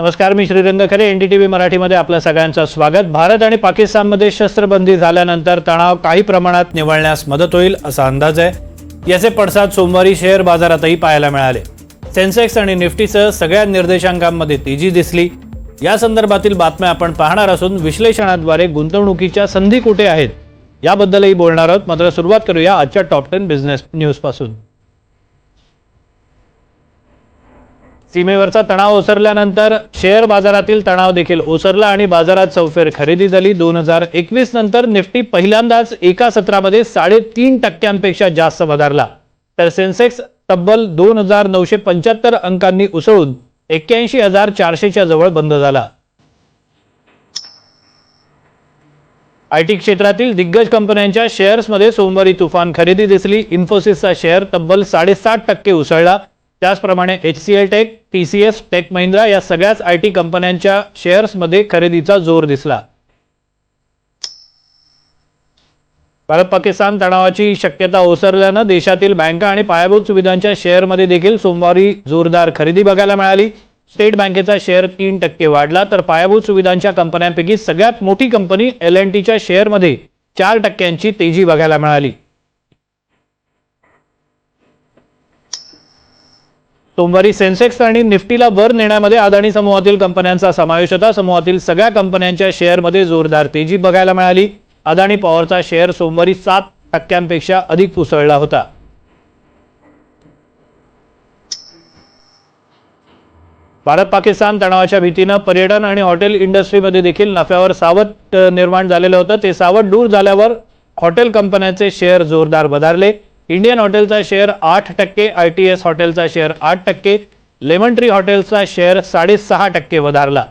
नमस्कार मी श्रीरंग खरे N D T V मराठीमध्ये आपलं सगळ्यांचं स्वागत. भारत आणि पाकिस्तानमध्ये शस्त्रबंदी झाल्यानंतर तणाव काही प्रमाणात निवळण्यास मदत होईल असा अंदाज आहे. याचे पडसाद सोमवारी शेअर बाजारातही पाहायला मिळाले. सेन्सेक्स आणि निफ्टीसह सगळ्या निर्देशांकांमध्ये तेजी दिसली. या संदर्भातील बातम्या आपण पाहणार असून विश्लेषणाद्वारे गुंतवणुकीच्या संधी कुठे आहेत याबद्दलही बोलणार आहोत. मात्र सुरुवात करूया आजच्या टॉप टेन बिझनेस न्यूजपासून सीमेवरचा तणाव ओसरल्यानंतर शेअर बाजारातील तणाव देखील ओसरला आणि बाजारात चौफेर खरेदी झाली दोन हजार एकवीस नंतर निफ्टी पहिल्यांदाच एका सत्रामध्ये साडेतीन टक्क्यांपेक्षा जास्त वधारला. तर सेन्सेक्स तब्बल दोन हजार नऊशे पंच्याहत्तर अंकांनी उसळून एक्क्याऐंशी हजार चारशेच्या जवळ बंद झाला. आय टी क्षेत्रातील दिग्गज कंपन्यांच्या शेअर्समध्ये सोमवारी तुफान खरेदी दिसली. इन्फोसिसचा शेअर तब्बल साडेसात टक्के उसळला. त्याचप्रमाणे H C L tech T C S tech Mahindra या सगळ्याच आय टी कंपन्यांच्या शेअर्समध्ये खरेदीचा जोर दिसला. भारत पाकिस्तान तणावाची शक्यता ओसरल्यानं देशातील बँका आणि पायाभूत सुविधांच्या शेअरमध्ये देखील सोमवारी जोरदार खरेदी बघायला मिळाली. स्टेट बँकेचा शेअर तीन टक्के वाढला तर पायाभूत सुविधांच्या कंपन्यांपैकी सगळ्यात मोठी कंपनी एल एन टीच्या शेअरमध्ये चार टक्क्यांची तेजी बघायला मिळाली. सोमवारी सेन्सेक्स आणि निफ्टीला वर नेण्यामध्ये अदानी समूहातील कंपन्यांचा समावेश होता. समूहातील सगळ्या कंपन्यांच्या शेअरमध्ये जोरदार तेजी बघायला मिळाली. अदानी पॉवरचा शेअर सोमवारी सात टक्क्यांपेक्षा अधिक उसळला होता. भारत पाकिस्तान तणावाच्या भीतीनं पर्यटन आणि हॉटेल इंडस्ट्रीमध्ये देखील नफ्यावर सावट निर्माण झालेलं होतं. ते सावट दूर झाल्यावर हॉटेल कंपन्यांचे शेअर जोरदार बदारले इंडियन हॉटेलचा शेअर आठ टक्के आय टी एस हॉटेलचा शेअर आठ टक्के लेमन ट्री हॉटेलचा शेअर साडेसहा टक्के वधारला.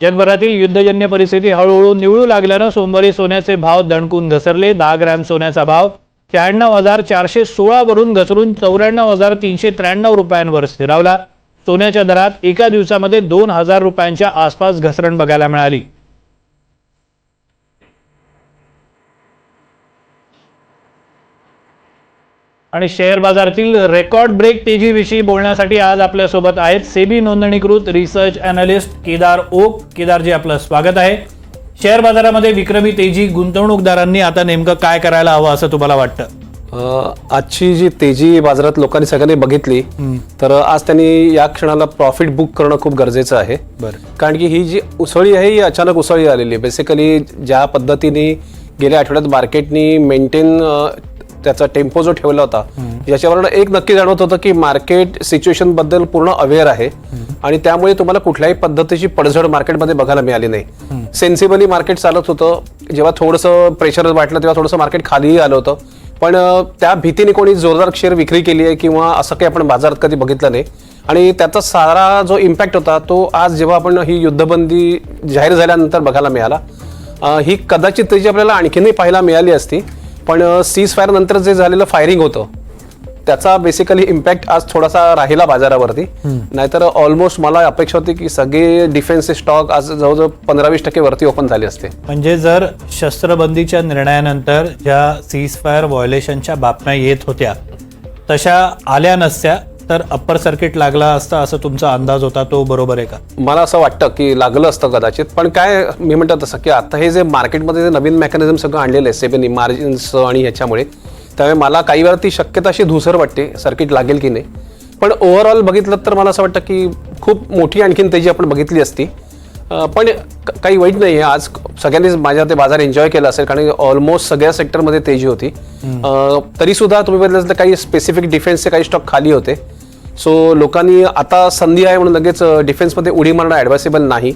जगभरातील युद्धजन्य परिस्थिती हळूहळू निवळू लागल्यानं सोमवारी सोन्याचे भाव दणकून घसरले. दहा ग्रॅम सोन्याचा भाव शहाण्णव हजार चारशे सोळावरून घसरून चौऱ्याण्णव हजार तीनशे त्र्याण्णव रुपयांवर स्थिरावला. सोन्याच्या दरात एका दिवसामध्ये दोन हजार रुपयांच्या आसपास घसरण बघायला मिळाली. आणि शेअर बाजारातील रेकॉर्ड ब्रेक तेजीविषयी बोलण्यासाठी आज आपल्यासोबत आहेत सेबी नोंदणीकृत रिसर्च अनालिस्ट केदार ओक. केदारजी आपलं स्वागत आहे. शेअर बाजारामध्ये विक्रमी तेजी गुंतवणूकदारांनी आता नेमकं काय करायला हवं असं तुम्हाला वाटतं? आजची जी तेजी बाजारात लोकांनी सगळ्यांनी बघितली तर आज त्यांनी या क्षणाला प्रॉफिट बुक करणं खूप गरजेचं आहे. बरं. कारण की ही जी उसळी आहे ही अचानक उसळी आलेली आहे. बेसिकली ज्या पद्धतीने गेल्या आठवड्यात मार्केटनी मेंटेन त्याचा टेम्पो जो ठेवला होता याच्यावरनं एक नक्की जाणवत होतं की मार्केट सिच्युएशनबद्दल पूर्ण अवेअर आहे. आणि त्यामुळे तुम्हाला कुठल्याही पद्धतीची पडझड मार्केटमध्ये बघायला मिळाली नाही. सेन्सिबली मार्केट चालत होतं. जेव्हा थोडंसं प्रेशर वाटलं तेव्हा थोडंसं मार्केट खालीही आलं होतं. पण त्या भीतीने कोणी जोरदार शेअर विक्री केली आहे किंवा असं काही आपण बाजारात कधी बघितलं नाही. आणि त्याचा सारा जो इम्पॅक्ट होता तो आज जेव्हा आपण ही युद्धबंदी जाहीर झाल्यानंतर बघायला मिळाला. ही कदाचित त्याची आपल्याला आणखीनही पाहायला मिळाली असती पण सीज फायर नंतर जे झालेलं फायरिंग होतं त्याचा बेसिकली इम्पॅक्ट आज थोडासा राहिला बाजारावरती. नाहीतर ऑलमोस्ट मला अपेक्षा होती की सगळे डिफेन्सचे स्टॉक आज जवळजवळ पंधरा वीस टक्के वरती ओपन झाले असते. म्हणजे जर शस्त्रबंदीच्या निर्णयानंतर ज्या सीज फायर व्हायोलेशनच्या बातम्या येत होत्या तशा आल्या नसत्या तर अप्पर सर्किट लागला असता असं तुमचा अंदाज होता तो बरोबर आहे का? मला असं वाटतं की लागलं असतं कदाचित पण काय मी म्हणतात तसं की आता हे जे मार्केटमध्ये जे नवीन मेकॅनिझम सगळं आणलेलं आहे सेबेनी मार्जिन्स आणि ह्याच्यामुळे त्यामुळे मला काही वेळा ती शक्यता अशी धुसर वाटते सर्किट लागेल की नाही. पण ओव्हरऑल बघितलं तर मला असं वाटतं की खूप मोठी आणखीन तेजी आपण बघितली असती पण काही वाईट नाही आहे. आज सगळ्यांनीच माझ्या ते बाजार एन्जॉय केला असेल कारण ऑलमोस्ट सगळ्या सेक्टरमध्ये तेजी होती. तरीसुद्धा तुम्ही बघितलं तर काही स्पेसिफिक डिफेन्सचे काही स्टॉक खाली होते. सो लोकांनी आता संधी आहे म्हणून लगेच डिफेन्समध्ये उडी मारणं ॲडवायसेबल नाही.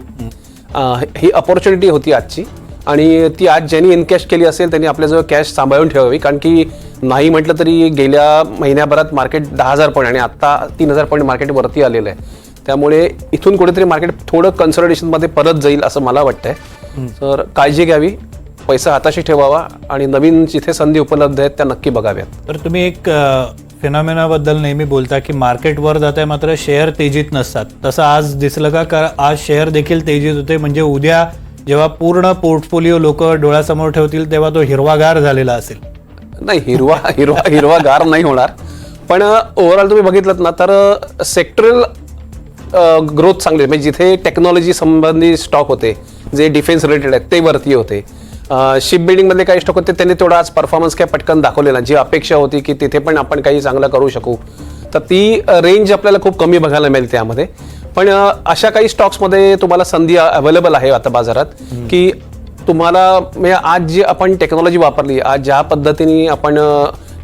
ही अपॉर्च्युनिटी होती आजची. आणि ती आज ज्यांनी इनकॅश केली असेल त्यांनी आपल्याजवळ कॅश सांभाळून ठेवावी. कारण की नाही म्हटलं तरी गेल्या महिन्याभरात मार्केट दहा हजार पॉईंट आणि आत्ता तीन हजार पॉईंट मार्केट वरती आलेलं आहे. त्यामुळे इथून कुठेतरी मार्केट थोडं कन्सल्टेशनमध्ये परत जाईल असं मला वाटतंय. तर काळजी घ्यावी पैसा हाताशी ठेवावा आणि नवीन जिथे संधी उपलब्ध आहेत त्या नक्की बघाव्यात. तर तुम्ही एक फिनॉमिनाबद्दल नेहमी बोलता की मार्केट वर जात आहे मात्र शेअर तेजीत नसतात. तसं आज दिसलं का? कारण आज शेअर देखील तेजीत होते. म्हणजे उद्या जेव्हा पूर्ण पोर्टफोलिओ लोक डोळ्यासमोर ठेवतील तेव्हा तो हिरवागार झालेला असेल. नाही हिरवा हिरवा हिरवागार नाही होणार. पण ओव्हरऑल तुम्ही बघितलं ना तर सेक्टरल ग्रोथ चांगली म्हणजे जिथे टेक्नॉलॉजी संबंधी स्टॉक होते जे डिफेन्स रिलेटेड आहेत ते वरती होते. शिप बिल्डिंगमधले काही स्टॉक होते त्यांनी तेवढा आज परफॉर्मन्स काय पटकन दाखवलेला. जी अपेक्षा होती की तिथे पण आपण काही चांगलं करू शकू तर ती रेंज आपल्याला खूप कमी बघायला मिळेल त्यामध्ये पण अशा काही स्टॉक्समध्ये तुम्हाला संधी अवेलेबल आहे आता बाजारात की तुम्हाला म्हणजे आज जी आपण टेक्नॉलॉजी वापरली आज ज्या पद्धतीने आपण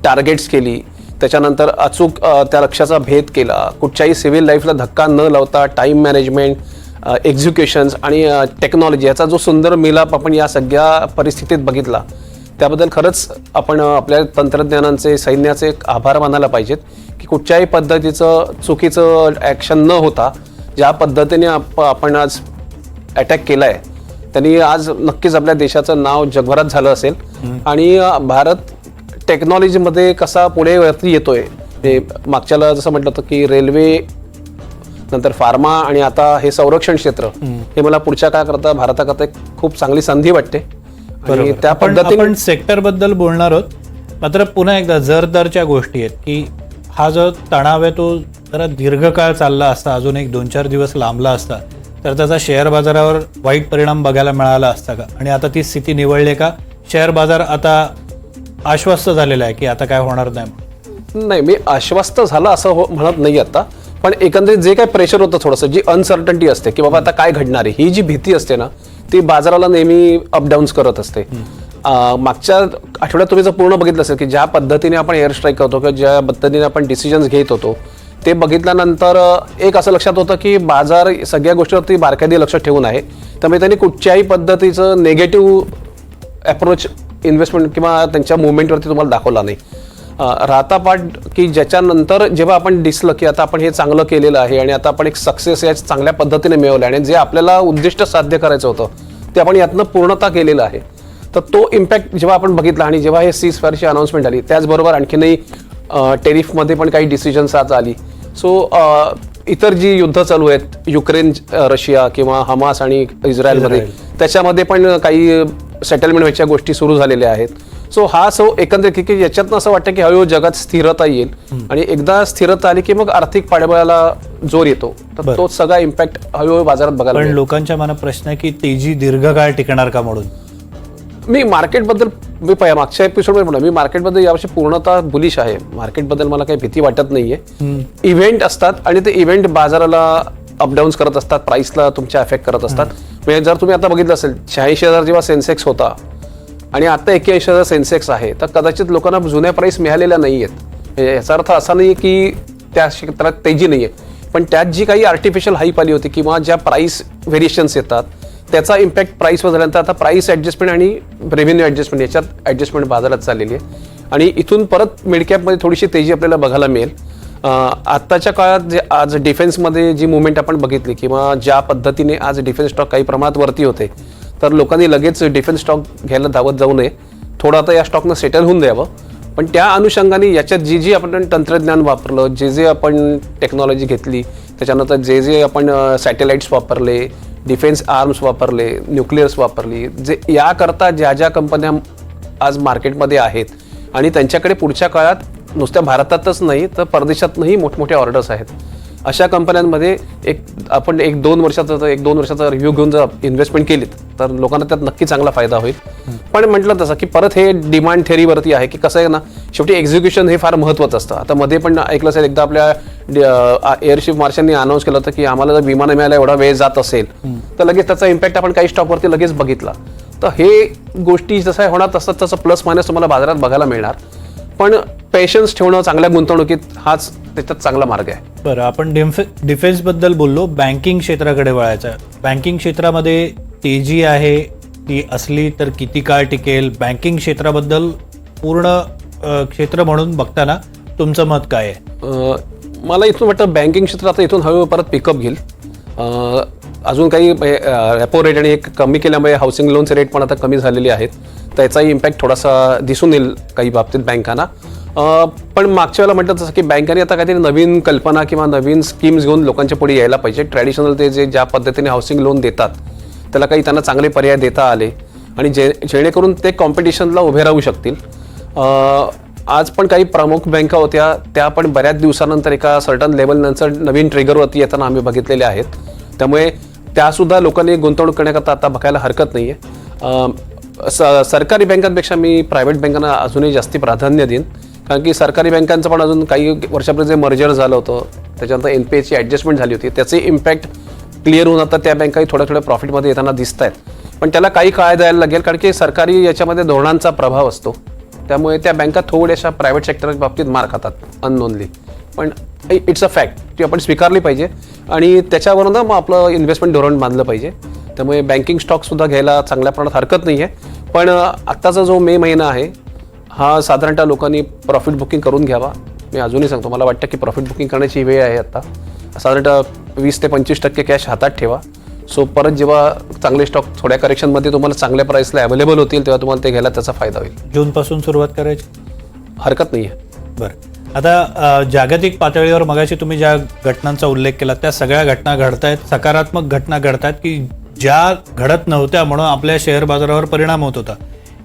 टार्गेट्स केली त्याच्यानंतर अचूक त्या लक्ष्याचा भेद केला कुठच्याही सिव्हिल लाईफला धक्का न लावता टाईम मॅनेजमेंट एक्झिक्युशन्स आणि टेक्नॉलॉजी याचा जो सुंदर मिलाप आपण या सगळ्या परिस्थितीत बघितला त्याबद्दल खरंच आपण आपल्या तंत्रज्ञानाचे सैन्याचे एक आभार मानायला पाहिजेत की कुठच्याही पद्धतीचं चुकीचं ॲक्शन न होता ज्या पद्धतीने आप आपण आज अटॅक केला आहे त्यांनी आज नक्कीच आपल्या देशाचं नाव जगभरात झालं असेल. आणि भारत टेक्नॉलॉजीमध्ये कसा पुढे वरती येतोय ते मागच्याला जसं म्हटलं होतं की रेल्वे नंतर फार्मा आणि आता हे संरक्षण क्षेत्र हे मला पुढच्या काय करता भारताकरता एक खूप चांगली संधी वाटते. आणि त्या आपण पद्धतीने सेक्टरबद्दल बोलणार आहोत. मात्र पुन्हा एकदा जरदरच्या गोष्टी आहेत की हा जो तणाव आहे तो जरा दीर्घकाळ चालला असता अजून एक दोन चार दिवस लांबला असता तर त्याचा शेअर बाजारावर वाईट परिणाम बघायला मिळाला असता का? आणि आता ती स्थिती निवळली का? शेअर बाजार आता आश्वस्त झालेला आहे की आता काय होणार नाही. नाही मी आश्वस्त झालं असं हो म्हणत नाही आता. पण एकंदरीत जे काही प्रेशर होतं थोडंसं जी अनसर्टन्टी असते की बाबा आता काय घडणार आहे ही जी भीती असते ना ती बाजाराला नेहमी अपडाऊन्स करत असते. मागच्या आठवड्यात तुम्ही जर पूर्ण बघितलं असेल की ज्या पद्धतीने आपण एअर स्ट्राईक करतो किंवा ज्या पद्धतीने आपण डिसिजन्स घेत होतो ते बघितल्यानंतर एक असं लक्षात होतं की बाजार सगळ्या गोष्टीवरती बारकाईने लक्ष ठेवून आहे. त्यामुळे त्यांनी कुठच्याही पद्धतीचं नेगेटिव्ह अप्रोच इन्व्हेस्टमेंट किंवा त्यांच्या मुवमेंटवरती तुम्हाला दाखवला नाही. अं, राहता पाठ की ज्याच्यानंतर जेव्हा आपण दिसलं की आता आपण हे चांगलं केलेलं आहे आणि आता आपण एक सक्सेस या चांगल्या पद्धतीने मिळवलं आणि जे आपल्याला उद्दिष्ट साध्य करायचं होतं ते आपण यातनं पूर्णता केलेलं आहे तर तो इम्पॅक्ट जेव्हा आपण बघितला आणि जेव्हा हे सीज फायरची अनाऊन्समेंट आली त्याचबरोबर आणखीनही टेरिफमध्ये पण काही डिसिजन्स आज आली. सो इतर जी युद्ध चालू आहेत युक्रेन रशिया किंवा हमास आणि इस्रायलमध्ये त्याच्यामध्ये पण काही सेटलमेंट व्हायच्या गोष्टी सुरू झालेल्या आहेत. सो हा सो एकंदरीत की याच्यातनं असं वाटतं की हळूहळू जगात स्थिरता येईल. आणि एकदा स्थिरता आली की मग आर्थिक पाठबळाला जोर येतो. तर. तो सगळा इम्पॅक्ट हळूहळू बाजारात बघायला पण. लोकांच्या मनात प्रश्न आहे की तेजी दीर्घकाळ टिकणार का म्हणून? मी मार्केटबद्दल मी मागच्या एपिसोडमध्ये म्हणलं मी मार्केटबद्दल यावर्षी पूर्णतः बुलिश आहे. मार्केटबद्दल मला काही भीती वाटत नाहीये. इव्हेंट असतात आणि ते इव्हेंट बाजाराला अपडाऊन्स करत असतात प्राइसला तुमच्या अफेक्ट करत असतात. म्हणजे जर तुम्ही आता बघितलं असेल शहाऐंशी हजार जेव्हा सेन्सेक्स होता आणि आता एक्क्याऐंशी हजार सेन्सेक्स आहे. तर कदाचित लोकांना जुन्या प्राईस मिळालेल्या नाही आहेत म्हणजे याचा अर्थ असा नाही की त्या क्षेत्रात तेजी नाही आहे पण त्यात जी काही आर्टिफिशियल हाईप आली होती किंवा ज्या प्राईस व्हेरिएशन्स येतात त्याचा इम्पॅक्ट प्राईसवर झाल्यानंतर आता प्राईस ॲडजस्टमेंट आणि रेव्हेन्यू ॲडजस्टमेंट याच्यात ॲडजस्टमेंट बाजारात चाललेली आहे. आणि इथून परत मिडकॅपमध्ये थोडीशी तेजी आपल्याला बघायला मिळेल. आत्ताच्या काळात जे आज डिफेन्समध्ये जी मुवमेंट आपण बघितली किंवा ज्या पद्धतीने आज डिफेन्स स्टॉक काही प्रमाणात वरती होते तर लोकांनी लगेच डिफेन्स स्टॉक घ्यायला धावत जाऊ नये. थोडं आता या स्टॉकनं सेटल होऊन द्यावं. पण त्या अनुषंगाने याच्यात जी जी आपण तंत्रज्ञान वापरलं जे जे आपण टेक्नॉलॉजी घेतली त्याच्यानंतर जे जे आपण सॅटेलाइट्स वापरले डिफेन्स आर्म्स वापरले न्यूक्लिअर्स वापरली जे याकरता ज्या ज्या कंपन्या आज मार्केटमध्ये आहेत आणि त्यांच्याकडे पुढच्या काळात नुसत्या भारतातच नाही तर परदेशातनंही मोठमोठ्या ऑर्डर्स आहेत. अशा कंपन्यांमध्ये एक आपण एक दोन वर्षाचा एक दोन वर्षाचा रिव्ह्यू घेऊन जर इन्व्हेस्टमेंट केलीत तर लोकांना त्यात नक्की चांगला फायदा होईल. पण म्हटलं तसं की परत हे डिमांड थेरीवरती आहे की कसं आहे ना शेवटी एक्झिक्युशन हे फार महत्त्वाचं असतं. आता मध्ये पण ऐकलं असेल एकदा आपल्या एअरशिप मार्शलनी अनाऊन्स केलं होतं की आम्हाला जर विमानं मिळायला एवढा वेळ जात असेल तर लगेच त्याचा इम्पॅक्ट आपण काही स्टॉकवरती लगेच बघितला. तर हे गोष्टी जसं होणार तसं तसं प्लस मायनस तुम्हाला बाजारात बघायला मिळणार. पण पेशन्स ठेवणं चांगल्या गुंतवणुकीत हाच त्याच्यात चांगला मार्ग आहे. बरं आपण डिफे डिफेन्सबद्दल बोललो बँकिंग क्षेत्राकडे वळायचं. बँकिंग क्षेत्रामध्ये तेजी आहे ती असली तर किती काळ टिकेल? बँकिंग क्षेत्राबद्दल पूर्ण क्षेत्र म्हणून बघताना तुमचं मत काय आहे? मला इथून वाटतं बँकिंग क्षेत्र आता इथून हळूहळू परत पिकअप घेईल. अजून काही रेपो रेट आणि एक कमी केल्यामुळे हाऊसिंग लोनचे रेट पण आता कमी झालेले आहेत. त्याचाही इम्पॅक्ट थोडासा दिसून येईल काही बाबतीत बँकांना पण मागच्या वेळेला म्हटलं तसं की बँकांनी आता काहीतरी नवीन कल्पना किंवा नवीन स्कीम्स घेऊन लोकांच्या पुढे यायला पाहिजे. ट्रॅडिशनल ते जे ज्या पद्धतीने हाऊसिंग लोन देतात त्याला काही त्यांना चांगले पर्याय देता आले. आणि जे जेणेकरून ते कॉम्पिटिशनला उभे राहू शकतील. आज पण काही प्रमुख बँका होत्या त्या पण बऱ्याच दिवसानंतर एका सर्टन लेवलनंतर नवीन ट्रिगरवरती येताना आम्ही बघितलेल्या आहेत. त्यामुळे त्यासुद्धा लोकांनी गुंतवणूक करण्याकरता आता बघायला हरकत नाही आहे स सरकारी बँकांपेक्षा मी प्रायव्हेट बँकांना अजूनही जास्ती प्राधान्य देईन. कारण की सरकारी बँकांचं पण अजून काही वर्षापूर्वी जे मर्जर झालं होतं त्याच्यानंतर एन पी एची ॲडजस्टमेंट झाली होती. त्याचे इम्पॅक्ट क्लिअर होऊन आता त्या बँकाही थोड्या थोड्या प्रॉफिटमध्ये येताना दिसत आहेत पण त्याला काही काळ द्यायला लागेल कारण की सरकारी याच्यामध्ये धोरणांचा प्रभाव असतो. त्यामुळे त्या बँका थोड्याशा प्रायव्हेट सेक्टरच्या बाबतीत मार खातात अननोनली पण इट्स अ फॅक्ट ती आपण स्वीकारली पाहिजे. आणि त्याच्यावरून ना मग आपलं इन्व्हेस्टमेंट धोरण बांधलं पाहिजे. त्यामुळे बँकिंग स्टॉकसुद्धा घ्यायला चांगल्या प्रमाणात हरकत नाही आहे पण आत्ताचा जो मे महिना आहे हा साधारणतः लोकांनी प्रॉफिट बुकिंग करून घ्यावा. मी अजूनही सांगतो मला वाटतं की प्रॉफिट बुकिंग करण्याची वेळ आहे आता साधारणतः वीस ते पंचवीस टक्के कॅश हातात ठेवा. सो परत जेव्हा चांगले स्टॉक थोड्या करेक्शनमध्ये तुम्हाला चांगल्या प्राईसला अवेलेबल होतील तेव्हा तुम्हाला ते घ्यायला त्याचा फायदा होईल. जूनपासून सुरुवात करायची? हरकत नाही आहे बरं. आता जागतिक पातळीवर मगाशी तुम्ही ज्या घटनांचा उल्लेख केला त्या सगळ्या घटना घडतायत सकारात्मक घटना घडतायत की ज्या घडत नव्हत्या म्हणून आपल्या शेअर बाजारावर परिणाम होत होता.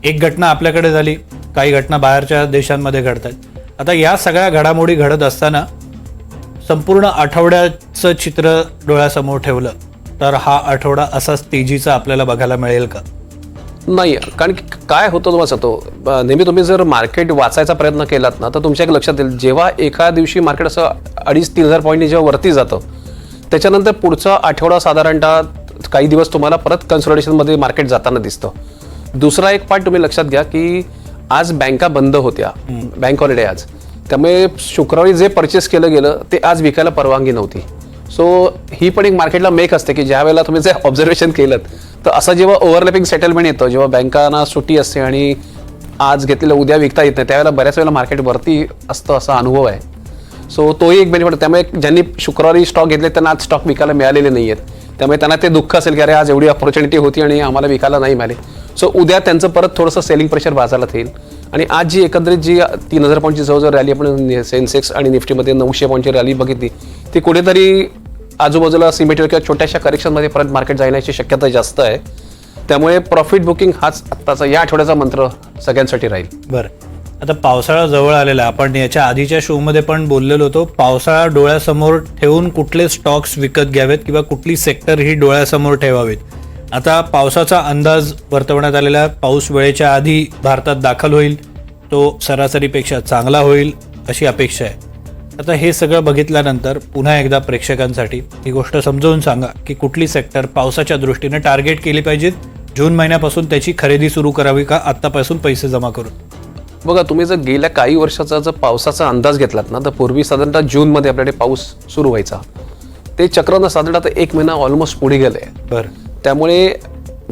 एक घटना आपल्याकडे झाली काही घटना बाहेरच्या देशांमध्ये घडत आहेत आता या सगळ्या घडामोडी घडत असताना संपूर्ण आठवड्याचं चित्र डोळ्यासमोर ठेवलं तर हा आठवडा असाच तेजीचा आपल्याला बघायला मिळेल का? नाही कारण की काय होतं तुम्हाला सांगतो. नेहमी तुम्ही जर मार्केट वाचायचा प्रयत्न केलात ना तर तुमच्या एक लक्षात येईल जेव्हा एका दिवशी मार्केट असं अडीच तीन हजार पॉईंटनी जेव्हा वरती जातं त्याच्यानंतर पुढचा आठवडा साधारणतः काही दिवस तुम्हाला परत कन्सल्टेशनमध्ये मार्केट जाताना दिसतं. दुसरा एक पार्ट तुम्ही लक्षात घ्या की आज बँका बंद होत्या. बँक हॉलिडे आज. त्यामुळे शुक्रवारी जे परचेस केलं गेलं ते आज विकायला परवानगी नव्हती. सो ही पण एक मार्केटला मेक असते की ज्या वेळेला तुम्ही जे ऑब्झर्वेशन केलं तर असं जेव्हा ओव्हरलॅपिंग सेटलमेंट येतं जेव्हा बँकांना सुट्टी असते आणि आज घेतलेलं उद्या विकता येत नाही त्यावेळेला बऱ्याच वेळेला मार्केट वरती असतं असा अनुभव आहे. सो तोही एक बेनिफिट त्यामुळे ज्यांनी शुक्रवारी स्टॉक घेतले त्यांना आज स्टॉक विकायला मिळालेले नाही आहेत त्यामुळे त्यांना ते दुःख असेल की अरे आज एवढी ऑपॉर्च्युनिटी होती आणि आम्हाला विकायला नाही मिळाले. सो उद्या त्यांचं परत थोडंसं सेलिंग प्रेशर बाजारात येईल. आणि आज जी एकंदरीत जी तीन हजार पॉईंटची जवळजवळ रॅली आपण सेन्सेक्स आणि निफ्टीमध्ये नऊशे पॉईंटची रॅली बघितली ती कुठेतरी आजूबाजूला सिमेंटवर किंवा छोट्याशा करेक्शनमध्ये परत मार्केट जाण्याची शक्यता जास्त आहे. त्यामुळे प्रॉफिट बुकिंग हाच आत्ताचा या आठवड्याचा मंत्र सगळ्यांसाठी राहील. बरं. आता पावसाळा जवळ आलेला आहे. आपण याच्या आधीच्या शोमध्ये पण बोललेलो होतो पावसाळा डोळ्यासमोर ठेवून कुठले स्टॉक्स विकत घ्यावेत किंवा कुठली सेक्टर ही डोळ्यासमोर ठेवावीत? आता पावसाचा अंदाज वर्तवण्यात आलेला. पाऊस वेळेच्या आधी भारतात दाखल होईल. तो सरासरीपेक्षा चांगला होईल अशी अपेक्षा आहे. आता हे सगळं बघितल्यानंतर पुन्हा एकदा प्रेक्षकांसाठी ही गोष्ट समजावून सांगा की कुठली सेक्टर पावसाच्या दृष्टीने टार्गेट केली पाहिजेत? जून महिन्यापासून त्याची खरेदी सुरू करावी का आत्तापासून पैसे जमा करून? बघा तुम्ही जर गेल्या काही वर्षाचा जर पावसाचा अंदाज घेतलात ना तर पूर्वी साधारणतः जूनमध्ये आपल्याकडे पाऊस सुरू व्हायचा. ते चक्रनं साधारणतः एक महिना ऑलमोस्ट पुढे गेले. बरं. त्यामुळे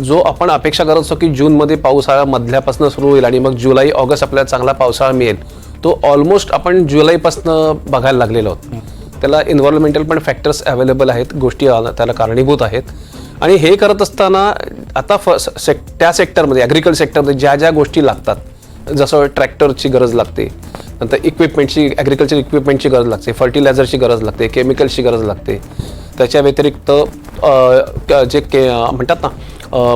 जो आपण अपेक्षा करत असतो की जूनमध्ये पावसाळा मधल्यापासून सुरू होईल आणि मग जुलै ऑगस्ट आपल्याला चांगला पावसाळा मिळेल तो ऑलमोस्ट आपण जुलैपासून बघायला लागलेलो आहोत. त्याला एन्व्हायरमेंटल पण फॅक्टर्स अवेलेबल आहेत गोष्टी त्याला कारणीभूत आहेत. आणि हे करत असताना आता फ सेक त्या सेक्टरमध्ये ॲग्रिकल्चर सेक्टरमध्ये ज्या ज्या गोष्टी लागतात जसं ट्रॅक्टरची गरज लागते नंतर इक्विपमेंटची ॲग्रिकल्चर इक्विपमेंटची गरज लागते फर्टिलायझरची गरज लागते केमिकल्सची गरज लागते. त्याच्या व्यतिरिक्त क- जे के म्हणतात ना अ,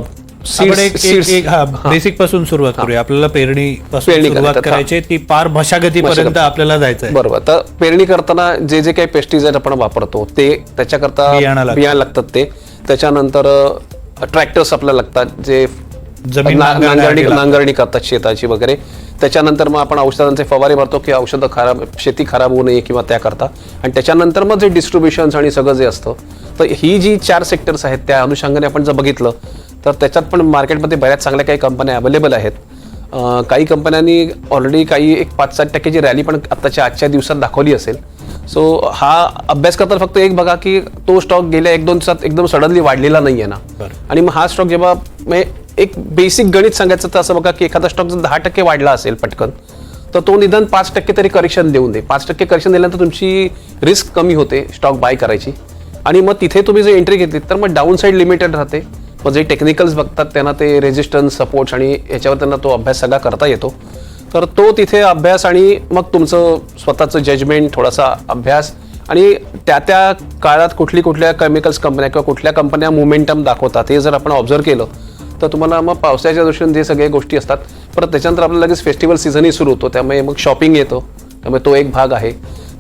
आपण seeds- एक- एक seeds- एक हा बेसिकपासून सुरुवात करूया. आपल्याला पेरणी पासून पेरणी सुरुवात करायचं. ती पार मशागतीपर्यंत मशागत. आपल्याला जायचं आहे बरोबर. तर पेरणी करताना जे जे काही पेस्टिसाइड आपण वापरतो ते त्याच्याकरता बियाणं लागतं. बियाणं लागतात ते. त्याच्यानंतर ट्रॅक्टर्स आपल्याला लागतात जे नांगरणी. नांगरणी करतात शेताची वगैरे. त्याच्यानंतर मग आपण औषधांचे फवारे मारतो की औषधं खराब शेती खराब होऊ नये किंवा त्याकरता. आणि त्याच्यानंतर मग जे डिस्ट्रीब्युशन्स आणि सगळं जे असतं तर ही जी चार सेक्टर्स आहेत त्या अनुषंगाने आपण जर बघितलं तर त्याच्यात पण मार्केटमध्ये बऱ्याच चांगल्या काही कंपन्या अवेलेबल आहेत. काही कंपन्यांनी ऑलरेडी काही एक पाच सात टक्क्याची रॅली पण आत्ताच्या आजच्या दिवसात दाखवली असेल. सो हा अभ्यास करताना फक्त एक बघा की तो स्टॉक गेल्या एक दोन दिवसात एकदम सडनली वाढलेला नाही आहे ना. आणि मग हा स्टॉक जेव्हा म्हणजे एक बेसिक गणित सांगायचं तर असं बघा की एखादा स्टॉक जर दहा टक्के वाढला असेल पटकन तर तो निदान पाच टक्के तरी करेक्शन देऊन दे. पाच टक्के करेक्शन दिल्यानंतर तुमची रिस्क कमी होते स्टॉक बाय करायची. आणि मग तिथे तुम्ही जर एंट्री घेतली तर मग डाऊन साईड लिमिटेड राहते. मग जे टेक्निकल्स बघतात त्यांना ते रेजिस्टन्स सपोर्ट्स आणि याच्यावर त्यांना तो अभ्यास सगळा करता येतो. तर तो तिथे अभ्यास आणि मग तुमचं स्वतःचं जजमेंट थोडासा अभ्यास. आणि त्या त्या काळात कुठली कुठल्या केमिकल्स कंपन्या किंवा कुठल्या कंपन्या मोमेंटम दाखवतात हे जर आपण ऑब्झर्व केलं तर तुम्हाला मग पावसाच्या दृष्टीने जे सगळे गोष्टी असतात परत त्याच्यानंतर आपल्याला लगेच फेस्टिवल सीझनही सुरू होतो. त्यामुळे मग शॉपिंग येतो. त्यामुळे तो एक भाग आहे.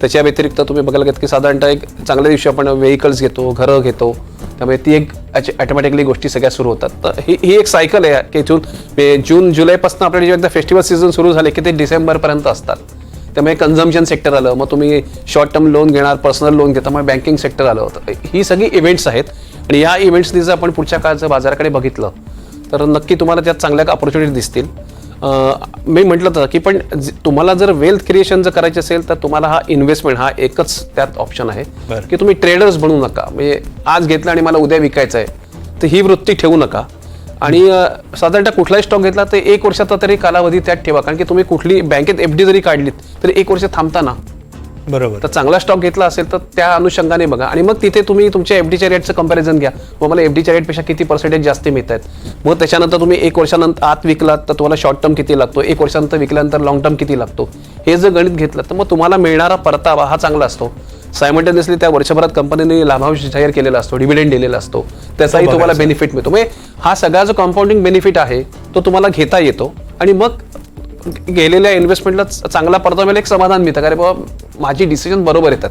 त्याच्या व्यतिरिक्त तुम्ही बघायला गेलं की साधारणतः एक चांगल्या दिवशी आपण व्हेकल्स घेतो घरं घेतो. त्यामुळे ती एक ॲटोमॅटिकली गोष्टी सगळ्या सुरू होतात. तर ही ही एक सायकल आहे की जून म्हणजे जून जुलैपासून आपल्याला जे एकदा फेस्टिवल सीझन सुरू झाले की ते डिसेंबरपर्यंत असतात. त्यामुळे कन्झम्पन सेक्टर आलं मग तुम्ही शॉर्ट टर्म लोन घेणार पर्सनल लोन घेता मग बँकिंग सेक्टर आलं. होतं ही सगळी इव्हेंट्स आहेत. आणि या इव्हेंट्सनी जर आपण पुढच्या काळचं बाजाराकडे बघितलं तर नक्की तुम्हाला त्यात चांगल्या ऑपॉर्च्युनिटी दिसतील. मी म्हटलं तर की पण तुम्हाला जर वेल्थ क्रिएशन जर करायचे असेल तर तुम्हाला हा इन्व्हेस्टमेंट हा एकच त्यात ऑप्शन आहे. की तुम्ही ट्रेडर्स बनू नका. म्हणजे आज घेतलं आणि मला उद्या विकायचं आहे तर ही वृत्ती ठेवू नका. आणि साधारणतः कुठलाही स्टॉक घेतला तर एक वर्षाचा तरी कालावधी त्यात ठेवा. कारण की तुम्ही कुठली बँकेत एफ डी जरी काढलीत तरी एक वर्ष थांबता ना. बरोबर. तर चांगला स्टॉक घेतला असेल तर त्या अनुषंगाने बघा. आणि मग तिथे तुम्ही तुमच्या एफ डीच्या रेटचं कंपॅरिझन घ्या. मग मला एफ डीच्या रेटपेक्षा किती पर्सेंटेज जास्त मिळत आहेत मग त्याच्यानंतर तुम्ही एक वर्षानंतर आत विकलात तर तुम्हाला शॉर्ट टर्म किती लागतो? एक वर्षानंतर विकल्यानंतर लॉंग टर्म किती लागतो? हे जर गणित घेतलं तर मग तुम्हाला मिळणारा परतावा हा चांगला असतो. सायमल्टेनियसली त्या वर्षभरात कंपनीने लाभांश जाहीर केलेला असतो डिव्हिडेंड दिलेला असतो. त्याचाही तुम्हाला. बेनिफिट मिळतो. म्हणजे हा सगळा जो कंपाऊंडिंग बेनिफिट आहे तो तुम्हाला घेता येतो. आणि मग गेलेल्या इन्व्हेस्टमेंटला चांगला परतावा मिळेल एक समाधान मिळतं. कारण बाबा माझी डिसिजन बरोबर येतात.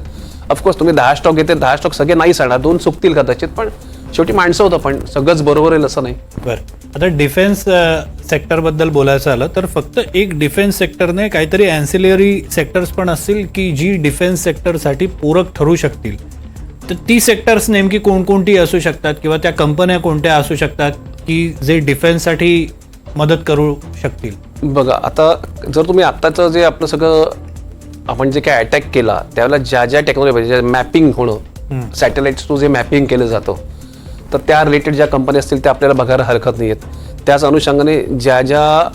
ऑफकोर्स तुम्ही दहा स्टॉक घेते दहा स्टॉक सगळे नाही सांगणार दोन चुकतील कदाचित पण शेवटी माणसं होतं पण सगळंच बरोबर येईल असं नाही. बरं. आता डिफेन्स सेक्टरबद्दल बोलायचं आलं तर फक्त एक डिफेन्स सेक्टरने काहीतरी अँसिलरी सेक्टर्स पण असतील की जी डिफेन्स सेक्टरसाठी पूरक ठरू शकतील. तर ती सेक्टर्स नेमकी कोणकोणती असू शकतात किंवा त्या कंपन्या कोणत्या असू शकतात की जे डिफेन्ससाठी मदत करू शकतील. बघा आता जर तुम्ही आत्ताचं जे आपलं सगळं आपण जे काय अटॅक केला त्यावेळेला ज्या ज्या टेक्नॉलॉजी मॅपिंग होणं सॅटेलाइट्स टू जे मॅपिंग केलं जातं तर त्या रिलेटेड ज्या कंपनी असतील त्या आपल्याला बघायला हरकत नाही आहेत. त्याच अनुषंगाने ज्या ज्या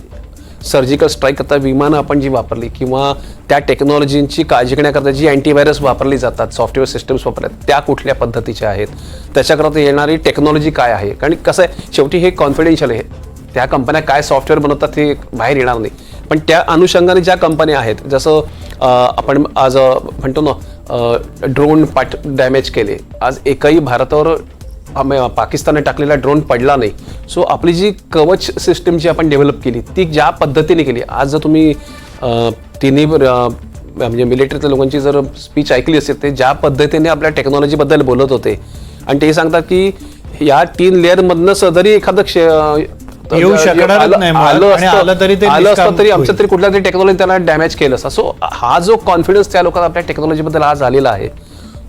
सर्जिकल स्ट्राईक करता विमानं आपण जी वापरली किंवा त्या टेक्नॉलॉजींची काळजी घेण्याकरता जी अँटीव्हायरस वापरली जातात सॉफ्टवेअर सिस्टम्स वापरतात त्या कुठल्या पद्धतीच्या आहेत? त्याच्याकरता येणारी टेक्नॉलॉजी काय आहे? कारण कसं आहे शेवटी हे कॉन्फिडेन्शियल आहे. त्या कंपन्या काय सॉफ्टवेअर बनवतात ते बाहेर येणार नाही. पण त्या अनुषंगाने ज्या कंपन्या आहेत जसं आपण आज म्हणतो ना ड्रोन पाठ डॅमेज केले. आज एकही भारतावर पाकिस्तानने टाकलेला ड्रोन पडला नाही. सो आपली जी कवच सिस्टीम जी आपण डेव्हलप केली ती ज्या पद्धतीने केली आज जर तुम्ही तिन्ही म्हणजे मिलिटरीतल्या लोकांची जर स्पीच ऐकली असेल ते ज्या पद्धतीने आपल्या टेक्नॉलॉजीबद्दल बोलत होते आणि ते सांगतात की या तीन लेअरमधनं जरी एखादं क्ष येऊ शकणारच आलं- नाही. आलं असतं- आलं तरी ते आलं असतं तरी आमच्या. तरी कुठल्या तरी टेक्नॉलॉजी त्याला डॅमेज केलं असतं सो हा जो कॉन्फिडन्स त्या लोकांना आपल्या टेक्नॉलॉजीबद्दल आज आलेला आहे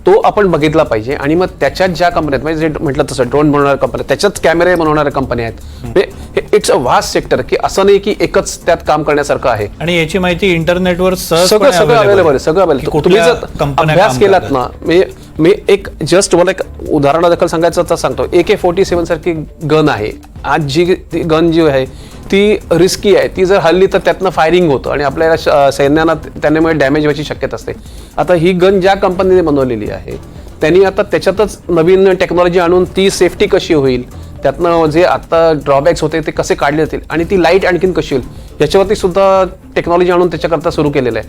तो आपण बघितला पाहिजे. आणि मग त्याच्यात ज्या कंपन्या आहेत म्हणजे जे म्हटलं तसं ड्रोन बनवणाऱ्या कंपन्या त्याच्यात कॅमेरे बनवणाऱ्या कंपन्या आहेत. इट्स अ वास्ट सेक्टर की असं नाही की एकच त्यात काम करण्यासारखं आहे. आणि याची माहिती इंटरनेटवर सगळं सगळं अवेलेबल आहे. सगळं अवेलेबल तुम्ही जर अभ्यास केलात ना मी मी एक जस्ट मला एक उदाहरणादाखल सांगायचं तर सांगतो. ए के फोर्टी सेवन सारखी गन आहे. आज जी गन जी आहे ती रिस्की आहे. ती जर हल्ली तर त्यातनं फायरिंग होतं आणि आपल्याला श- सैन्याला त्यामुळे डॅमेज व्हायची शक्यता असते. आता ही गन ज्या कंपनीने बनवलेली आहे त्यांनी आता त्याच्यातच नवीन टेक्नॉलॉजी आणून ती सेफ्टी कशी होईल त्यातनं जे आता ड्रॉबॅक्स होते ते कसे काढले जातील आणि ती लाइट आणखीन कशी होईल याच्यावरती सुद्धा टेक्नॉलॉजी आणून त्याच्याकरता सुरू केलेलं आहे.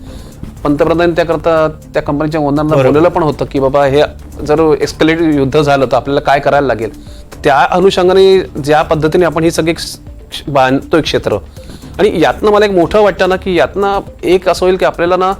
पंतप्रधान त्याकरता त्या कंपनीच्या ओनरना बोललेलं पण होतं की बाबा हे जर एस्कलेट युद्ध झालं तर आपल्याला काय करायला लागेल त्या अनुषंगाने ज्या पद्धतीने आपण ही सगळी बांधतोय क्षेत्र. आणि यातनं मला एक मोठं वाटतं ना की यातनं एक असं होईल की आपल्याला ना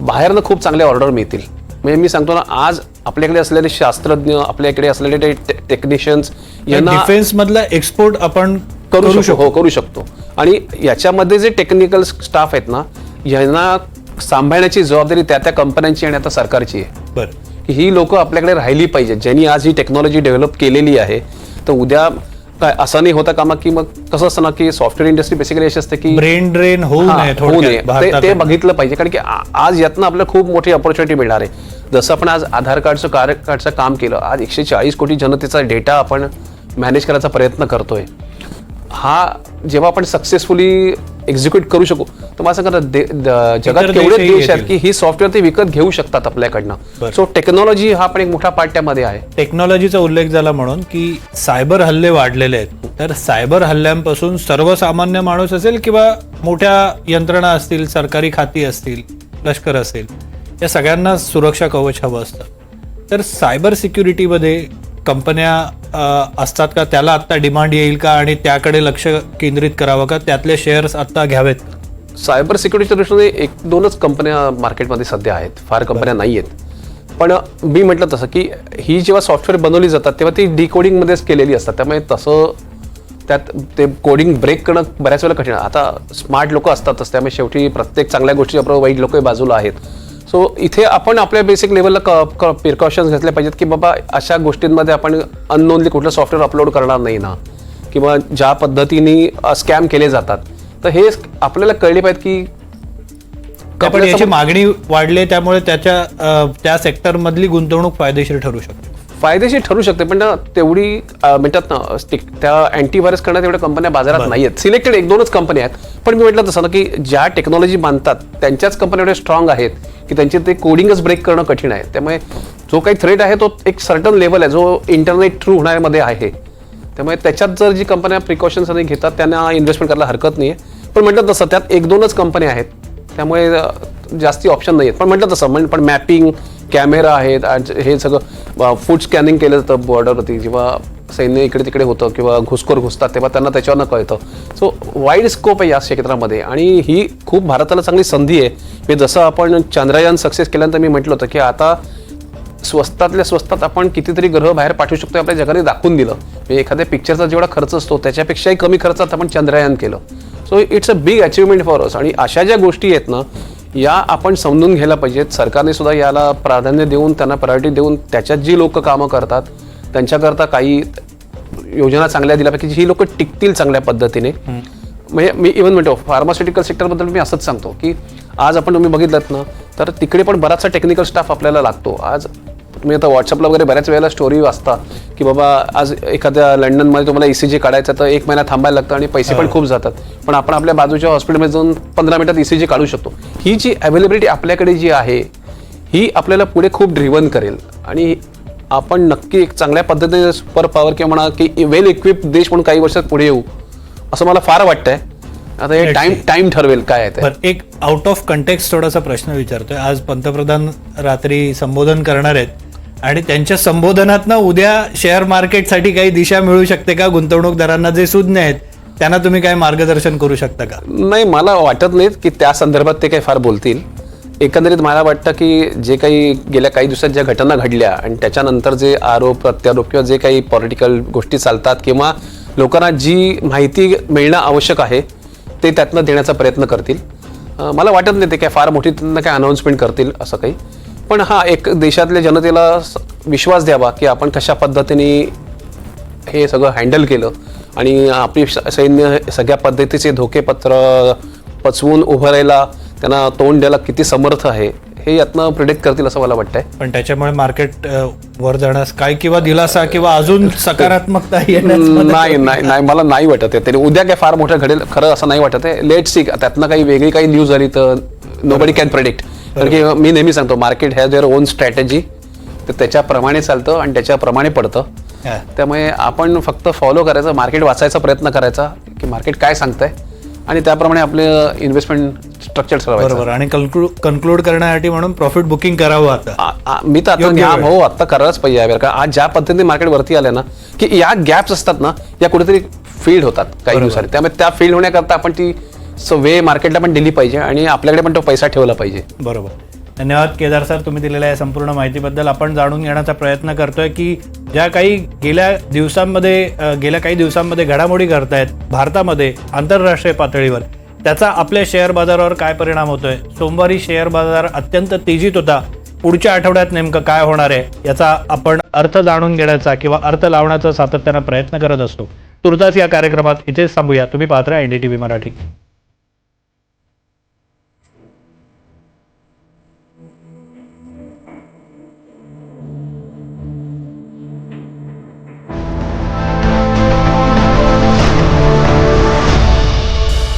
बाहेरनं खूप चांगले ऑर्डर मिळतील. म्हणजे मी सांगतो ना आज आपल्याकडे असलेले शास्त्रज्ञ आपल्याकडे असलेले टेक्निशियन्स यांना डिफेन्स मधला एक्सपोर्ट आपण करू शकतो. हो करू शकतो. आणि याच्यामध्ये जे टेक्निकल स्टाफ आहेत ना यांना सांभाळण्याची जबाबदारी त्या त्या कंपन्यांची आणि आता सरकारची आहे. बरं. की ही लोक आपल्याकडे राहिली पाहिजेत. ज्यांनी आज ही टेक्नॉलॉजी डेव्हलप केलेली आहे तर उद्या काय असं नाही होता कामा की मग कसं असतं ना की सॉफ्टवेअर इंडस्ट्री बेसिकली अशी असते की ब्रेन ड्रेन होऊ हा, नये होऊ नये. थोडक्यात ते-. बघितलं पाहिजे कारण की आ- आज यातनं आपल्याला खूप मोठी ऑपॉर्च्युनिटी मिळणार आहे जसं आपण आज आधार कार्डचं कार्ड कार्डचं काम केलं आज एकशे चाळीस कोटी जनतेचा डेटा आपण मॅनेज करायचा प्रयत्न करतोय हा जेव्हा आपण सक्सेसफुली एक्झिक्यूट करू शकू तर मला सांगा दे- जगात केवढे देश आहेत. की ही सॉफ्टवेअर ते विकत घेऊ शकतात आपल्याकडनं. सो टेक्नॉलॉजी हा पण एक मोठा पार्ट त्यामध्ये आहे टेक्नॉलॉजीचा उल्लेख झाला म्हणून की सायबर हल्ले वाढलेले आहेत तर सायबर हल्ल्यांपासून सर्वसामान्य माणूस असेल किंवा मोठ्या यंत्रणा असतील सरकारी खाती असतील लष्कर असेल या सगळ्यांना सुरक्षा कवच हवं असतं तर सायबर सिक्युरिटीमध्ये कंपन्या असतात का? त्याला आत्ता डिमांड येईल का? आणि त्याकडे लक्ष केंद्रित करावं का? त्यातले शेअर्स आत्ता घ्यावेत. सायबर सिक्युरिटीच्या दृष्टीने एक दोनच कंपन्या मार्केटमध्ये सध्या आहेत. फार कंपन्या नाही आहेत. पण मी म्हटलं तसं की ही जेव्हा सॉफ्टवेअर बनवली जातात तेव्हा ती डिकोडिंगमध्येच केलेली असतात. त्यामुळे तसं त्यात ते कोडिंग ब्रेक करणं बऱ्याच वेळेला कठीण. आता स्मार्ट लोक असतातच. त्यामुळे शेवटी प्रत्येक चांगल्या गोष्टी वाईट लोक बाजूला आहेत. सो इथे आपण आपल्या बेसिक लेवलला क प्रिकॉशन्स घेतले पाहिजेत की बाबा अशा गोष्टींमध्ये आपण अननोनली कुठलं सॉफ्टवेअर अपलोड करणार नाही ना. किंवा ज्या पद्धतीने स्कॅम केले जातात. तर हे आपल्याला कळले पाहिजे की पण याची मागणी वाढली त्यामुळे त्याच्या त्या सेक्टरमधली गुंतवणूक फायदेशीर ठरू शकते. फायदेशीर ठरू शकते पण तेवढी म्हणतात ना stick- त्या अँटीव्हायरस करण्यात एवढ्या कंपन्या बाजारात नाही आहेत सिलेक्टेड एक दोनच कंपन्या आहेत. पण मी म्हटलं तसं ना की ज्या टेक्नॉलॉजी मानतात त्यांच्याच कंपन्या एवढ्या स्ट्रॉंग आहेत. की त्यांचे ते कोडिंगच ब्रेक करणं कठीण आहे. त्यामुळे जो काही थ्रेट आहे तो एक सर्टन लेवल आहे जो इंटरनेट थ्रू होण्यामध्ये आहे. त्यामुळे त्याच्यात जर जी कंपन्या प्रिकॉशन्स आणि घेतात त्यांना इन्व्हेस्टमेंट करायला हरकत नाही आहे पण म्हटलं तसं त्यात एक दोनच कंपन्या आहेत. त्यामुळे जास्ती ऑप्शन नाही आहेत पण म्हटलं तसं म्हण पण मॅपिंग कॅमेरा आहेत हे सगळं फूड स्कॅनिंग केलं जातं बॉर्डरवरती किंवा सैन्य इकडे तिकडे होतं किंवा घुसखोर घुसतात तेव्हा त्यांना त्याच्यावरनं कळतं. सो वाईड स्कोप आहे या क्षेत्रामध्ये आणि ही खूप भारताला चांगली संधी आहे. की जसं आपण चंद्रयान सक्सेस केल्यानंतर मी म्हटलं होतं की आता स्वस्तातल्या स्वस्तात आपण कितीतरी ग्रह बाहेर पाठवू शकतो आपल्या जगाने दाखवून दिलं. म्हणजे एखाद्या पिक्चरचा जेवढा खर्च असतो त्याच्यापेक्षाही कमी खर्चात आपण चंद्रयान केलं. So it's a big achievement for us आणि अशा ज्या गोष्टी आहेत ना या आपण समजून घ्यायला पाहिजेत. सरकारने सुद्धा याला प्राधान्य देऊन त्यांना प्रायोरिटी देऊन त्याच्यात जी लोक कामं करतात त्यांच्याकरता काही योजना चांगल्या दिल्या पाहिजे. की ही लोक टिकतील चांगल्या पद्धतीने. म्हणजे मी इव्हन म्हणतो फार्मास्युटिकल सेक्टरबद्दल मी असंच सांगतो की आज आपण तुम्ही बघितलं ना तर तिकडे पण बराचसा टेक्निकल स्टाफ आपल्याला लागतो. आज तुम्ही आता व्हॉट्सअपला वगैरे बऱ्याच वेळेला स्टोरी वाचता की बाबा आज एखाद्या लंडनमध्ये तुम्हाला ई सी जी काढायचं तर एक महिना थांबायला लागतं आणि पैसे पण खूप जातात. पण आपण आपल्या बाजूच्या हॉस्पिटलमध्ये जाऊन पंधरा मिनिटात ई सी जी काढू शकतो. ही जी अवेलेबिलिटी आपल्याकडे जी आहे ही आपल्याला पुढे खूप ड्रिव्हन करेल. आणि आपण नक्की एक चांगल्या पद्धतीने सुपर पॉवर किंवा म्हणा की वेल इक्विप देश म्हणून काही वर्षात पुढे येऊ असं मला फार वाटतंय. आता हे टाइम. टाइम ठरवेल काय आहे एक आउट ऑफ कंटेक्स्ट थोडासा प्रश्न विचारतोय. आज पंतप्रधान रात्री संबोधन करणार आहेत आणि त्यांच्या संबोधनातनं उद्या शेअर मार्केटसाठी काही दिशा मिळू शकते का? गुंतवणूकदारांना जे सुज्ञ आहेत त्यांना तुम्ही काय मार्गदर्शन करू शकता का? नाही मला वाटत नाही की त्या संदर्भात ते काही फार बोलतील. एकंदरीत मला वाटतं की जे काही गेल्या काही दिवसात ज्या घटना घडल्या आणि त्याच्यानंतर जे आरोप प्रत्यारोप किंवा जे काही पॉलिटिकल गोष्टी चालतात किंवा लोकांना जी माहिती मिळणं आवश्यक आहे ते त्यातनं देण्याचा प्रयत्न करतील. मला वाटत नाही ते काय फार मोठी त्यांना काय अनाऊन्समेंट करतील असं काही. पण हा एक देशातल्या जनतेला स- विश्वास द्यावा की आपण कशा पद्धतीने हे सगळं हँडल केलं आणि आपली स- सैन्य सगळ्या पद्धतीचे धोकेपत्र पचवून उभं राहायला त्यांना तोंड द्यायला किती समर्थ आहे हे यातनं प्रिडिक्ट करतील असं मला वाटतंय. पण त्याच्यामुळे मार्केट वर जाण्यास काय किंवा दिलासा किंवा अजून सकारात्मकता नाही नाही नाही मला नाही वाटत आहे. तरी उद्या काय फार मोठं घडेल खरं असं नाही वाटत आहे. लेट सी त्यातनं काही वेगळी काही न्यूज झाली तर नो बडी कॅन प्रेडिक्ट कारण की मी नेहमी सांगतो market has their own strategy तर त्याच्याप्रमाणे चालतं आणि त्याच्याप्रमाणे पडतं. त्यामुळे आपण फक्त फॉलो करायचं मार्केट वाचायचा प्रयत्न करायचा की मार्केट काय सांगतंय. आणि त्याप्रमाणे आपले इन्व्हेस्टमेंट स्ट्रक्चर ठरवायचं. बरोबर. आणि कन्क्लूड करण्यासाठी म्हणून प्रॉफिट बुकिंग करावं आता. आ- आ- मी तर आता योग्य घ्या वेळ. भाऊ आता करायलाच पाहिजे यावेळी कारण आज ज्या पद्धतीने मार्केट वरती आले ना की या गॅप्स असतात ना या कुठेतरी फील्ड होतात काही दिवसांनी. त्यामुळे त्या फील्ड होण्याकरता आपण ती वे मार्केटला पण दिली पाहिजे आणि आपल्याकडे पण तो पैसा ठेवला पाहिजे. बरोबर. धन्यवाद केदार सर तुम्ही दिलेल्या या संपूर्ण माहितीबद्दल. आपण जाणून घेण्याचा प्रयत्न करतोय की ज्या काही गेल्या दिवसांमध्ये गेल्या काही दिवसांमध्ये घडामोडी घडतायत भारतामध्ये आंतरराष्ट्रीय पातळीवर त्याचा आपल्या शेअर बाजारावर काय परिणाम होतोय? सोमवारी शेअर बाजार अत्यंत तेजीत होता. पुढच्या आठवड्यात नेमकं काय होणार आहे याचा आपण अर्थ जाणून घेण्याचा किंवा अर्थ लावण्याचा सातत्यानं प्रयत्न करत असतो. तुर्तास या कार्यक्रमात इथेच थांबूया. तुम्ही पात्र एनडीटीव्ही मराठी.